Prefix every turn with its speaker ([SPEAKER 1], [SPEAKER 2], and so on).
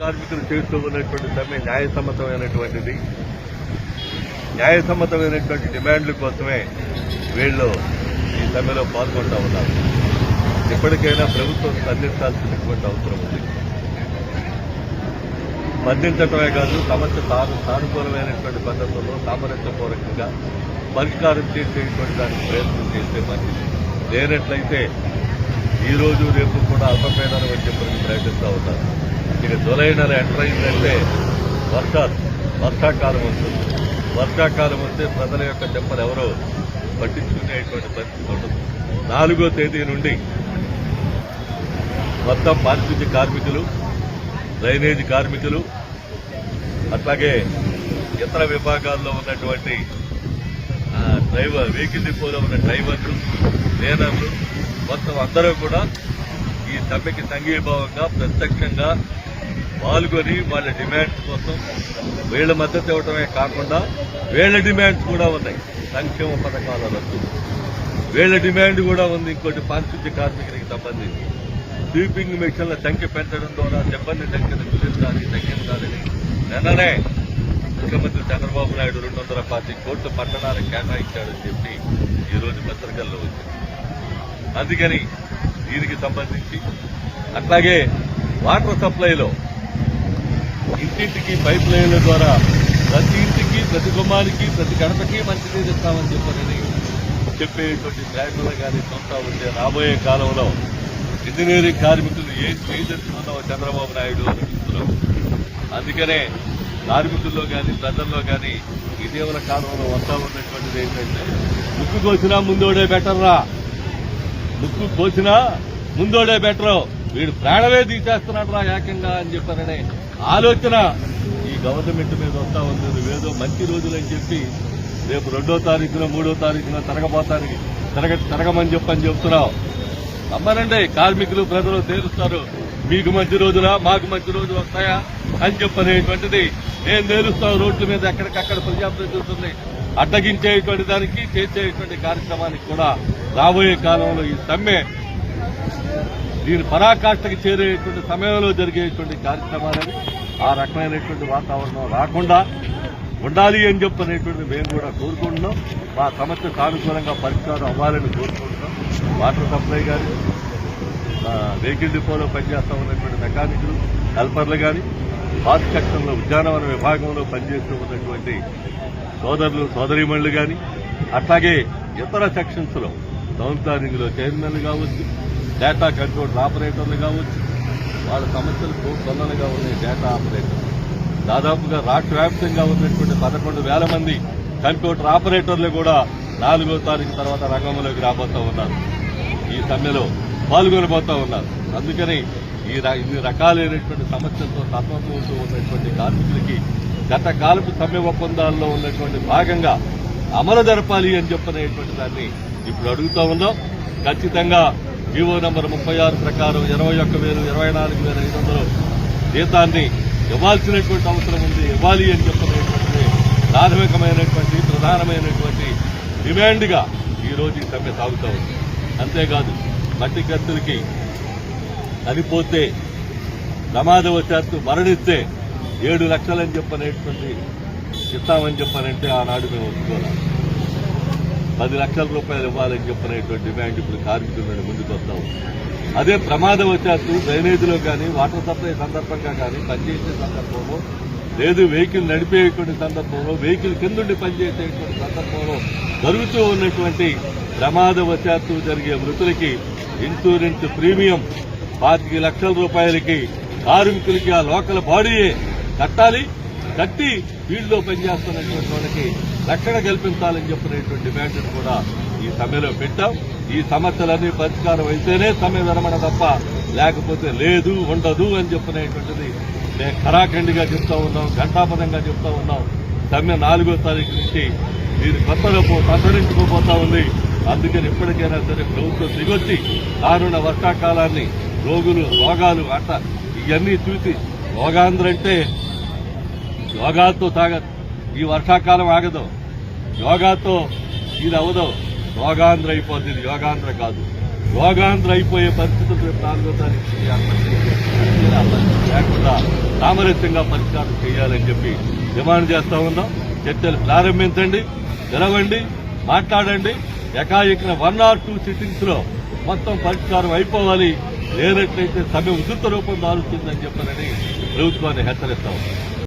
[SPEAKER 1] కార్మికులు చేస్తూ ఉన్నటువంటి సమ్మె న్యాయసమ్మతమైనటువంటిది. న్యాయసమ్మతమైనటువంటి డిమాండ్ల కోసమే వీళ్ళు ఈ సమ్మెలో పాల్గొంటా ఉన్నారు. ఇప్పటికైనా ప్రభుత్వం స్పందించాల్సినటువంటి అవసరం ఉంది. స్పందించటమే కాదు సమస్య తాను సానుకూలమైనటువంటి పద్ధతుల్లో సామరస్యపూర్వకంగా పరిష్కారం చేసేటువంటి దానికి ప్రయత్నం చేస్తే మంచిది లేనట్లయితే ఈ రోజు రేపు కూడా అల్పపీడనం వచ్చే చెప్పి ప్రకటిస్తూ ఉన్నారు ఇక జూలై నెల ఎంటర్ అయిందంటే వర్షాలు వర్షాకాలం వస్తుంది. వర్షాకాలం వస్తే ప్రజల యొక్క చెప్పలు ఎవరో పట్టించుకునేటువంటి పరిస్థితి ఉండదు. నాలుగో తేదీ నుండి మొత్తం పారిశుద్ధ్య కార్మికులు డ్రైనేజ్ కార్మికులు అట్లాగే ఇతర విభాగాల్లో ఉన్నటువంటి డ్రైవర్ వెహికల్ డిపోలో ఉన్న డ్రైవర్లు లేనర్లు మొత్తం అందరూ కూడా ఈ సమ్మెకి సంఘీభావంగా ప్రత్యక్షంగా పాల్గొని వాళ్ళ డిమాండ్స్ కోసం వీళ్ళ మద్దతు ఇవ్వడమే కాకుండా వీళ్ళ డిమాండ్స్ కూడా ఉన్నాయి. సంక్షేమ పథకాల రద్దు. వీళ్ళ డిమాండ్ కూడా ఉంది. ఇంకోటి పారిశుద్ధ్య కార్మికులకి సంబంధించి. స్వీపింగ్ మిషన్ల సంఖ్య పెంచడం ద్వారా సిబ్బంది సంఖ్యను కుదించాలి తగ్గించాలని నిన్ననే ముఖ్యమంత్రి చంద్రబాబు నాయుడు రెండు వందల పాతి కోట్లు పట్టణాలకు కేటాయించాడని చెప్పి ఈరోజు పత్రికల్లో వచ్చింది అందుకని దీనికి సంబంధించి అట్లాగే వాటర్ సప్లైలో ఇంటింటికి పైప్ లైన్ల ద్వారా ప్రతి ఇంటికి ప్రతి గుమ్మానికి ప్రతి గడపకి మంచినీరు ఇస్తామని చెప్పారని చెప్పేటువంటి ప్రయత్నాలు కానీ సొంత ఉంటే రాబోయే కాలంలో ఇంజనీరింగ్ కార్మికులు ఏం చేయదలుచుకున్నావు చంద్రబాబు నాయుడు అనిపిస్తున్నాం అందుకనే కార్మికుల్లో కానీ ప్రజల్లో కానీ ఇటీవల కాలంలో వస్తా ఉన్నటువంటిది ఏంటంటే ముక్కు కోసినా ముందోడే బెటర్ రా ముక్కు కోసినా ముందోడే బెటర్. వీడు ప్రాణమే తీసేస్తున్నాడు రా ఏకంగా అని చెప్పారనే ఆలోచన ఈ గవర్నమెంట్ మీద వస్తా ఉంది. నువ్వేదో మంచి రోజులు అని చెప్పి రేపు రెండో తారీఖున మూడో తారీఖున తిరగబోతానికి తిరగ తిరగమని చెప్పని చెప్తున్నావు. నమ్మనండి కార్మికులు ప్రజలు తేలుస్తారు. మీకు మంచి రోజులా మాకు మంచి రోజు వస్తాయా అని చెప్పనేటువంటిది నేను తేలుస్తాను. రోడ్ల మీద ఎక్కడికక్కడ ప్రజాప్రతినిధుల్ని అడ్డగించేటువంటి దానికి చేసేటువంటి కార్యక్రమానికి కూడా రాబోయే కాలంలో ఈ సమ్మె దీని పరాకాష్ఠకు చేరేటువంటి సమయంలో జరిగేటువంటి కార్యక్రమాలని ఆ రకమైనటువంటి వాతావరణం రాకుండా ఉండాలి అని చెప్పనేటువంటి మేము కూడా కోరుకుంటున్నాం. మా సమస్య సానుకూలంగా పరిష్కారం అవ్వాలని కోరుకుంటున్నాం. వాటర్ సప్లై కానీ వెహికల్ డిపోలో పనిచేస్తా ఉన్నటువంటి మెకానిక్లు హెల్పర్లు కానీ హార్టికల్చర్లో ఉద్యానవన విభాగంలో పనిచేస్తూ ఉన్నటువంటి సోదరులు సోదరీమణులు కానీ అట్లాగే ఇతర సెక్షన్స్లో టౌన్ ప్లానింగ్ చైర్మన్లు కావచ్చు డేటా కంట్రోల్ ఆపరేటర్లు కావచ్చు వాళ్ళ సమస్యలు తొందరగా ఉన్నాయి డేటా ఆపరేటర్ దాదాపుగా రాష్ట్ర వ్యాప్తంగా ఉన్నటువంటి పదకొండు వేల మంది కంప్యూటర్ ఆపరేటర్లు కూడా నాలుగో తారీఖు తర్వాత రంగంలోకి రాబోతా ఉన్నారు. ఈ సమ్మెలో పాల్గొనబోతూ ఉన్నారు. అందుకని ఈ ర- ఇన్ని రకాలైనటువంటి సమస్యలతో సతమతమవుతూ ఉన్నటువంటి కార్మికులకి గత కాలపు సమ్మె ఒప్పందాల్లో ఉన్నటువంటి భాగంగా అమలు జరపాలి అని చెప్పనేటువంటి దాన్ని ఇప్పుడు అడుగుతూ ఉన్నాం. ఖచ్చితంగా జీవో నంబర్ ముప్పై ఆరు ప్రకారం ఇరవై ఒక్క వేలు ఇరవై నాలుగు వేల ఐదు వందలు. జీతాన్ని ఇవ్వాల్సినటువంటి అవసరం ఉంది ఇవ్వాలి అని చెప్పనేటువంటిది ప్రాథమికమైనటువంటి ప్రధానమైనటువంటి డిమాండ్గా ఈరోజు ఈ రోజు ఈ సమ్మె సాగుతా ఉంది. అంతేకాదు మట్టి కత్తులకి చనిపోతే ప్రమాదవశాత్తు మరణిస్తే ఏడు లక్షలని చెప్పనేటువంటి ఇస్తామని చెప్పనంటే ఆనాడు మేము ఒప్పుకోవాలి పది లక్షల రూపాయలు ఇవ్వాలని చెప్పనేటువంటి డిమాండ్ ఇప్పుడు కార్మికుల ముందుకు వస్తాం అదే ప్రమాదవశాత్తు డ్రైనేజీలో కానీ వాటర్ సప్లై సందర్భంగా కానీ పనిచేసే సందర్భంలో లేదు వెహికల్ నడిపేటువంటి సందర్భంలో వెహికల్ కిందుండి పనిచేసేటువంటి సందర్భంలో జరుగుతూ ఉన్నటువంటి ప్రమాదవశాత్తు జరిగే మృతులకి ఇన్సూరెన్స్ ప్రీమియం పాతిక లక్షల రూపాయలకి కార్మికులకి ఆ లోకల్ బాడీయే కట్టాలి. కట్టి వీళ్ళలో పనిచేస్తున్నటువంటి వాళ్ళకి రక్షణ కల్పించాలని చెప్పినటువంటి డిమాండ్ కూడా ఈ సమ్మెలో పెట్టాం. ఈ సమస్యలన్నీ పరిష్కారం అయితేనే సమ్మె విరమణ తప్ప లేకపోతే లేదు ఉండదు అని చెప్పినటువంటిది మేము ఖరాఖండిగా చెప్తా ఉన్నాం ఘంటాపదంగా చెప్తా ఉన్నాం. సమ్మె నాలుగో తారీఖు నుంచి దీని కొత్తగా పో సంతరించుకోబోతా ఉంది. అందుకని ఇప్పటికైనా సరే ప్రభుత్వం దిగొచ్చి రానున్న వర్షాకాలాన్ని రోగులు రోగాలు అట్ట ఇవన్నీ చూసి రోగాంధ్ర అంటే యోగాతో తాగదు ఈ వర్షాకాలం ఆగదు యోగాతో ఇది అవ్వదు యోగాంధ్ర అయిపోతుంది ఇది యోగాంధ్ర కాదు యోగాంధ్ర అయిపోయే పరిస్థితులు ప్రాంతానికి నాలుగో తారీఖు లేకుండా సామరస్యంగా పరిష్కారం చేయాలని చెప్పి డిమాండ్ చేస్తా ఉన్నాం చర్చలు ప్రారంభించండి తెరవండి మాట్లాడండి ఎకాఎకిన వన్ ఆర్ టూ సిట్టింగ్స్లో మొత్తం పరిష్కారం అయిపోవాలి లేనట్లయితే సమ్మె ఉధృత రూపం దాలుస్తుందని చెప్పనని ప్రభుత్వాన్ని హెచ్చరిస్తా ఉన్నాం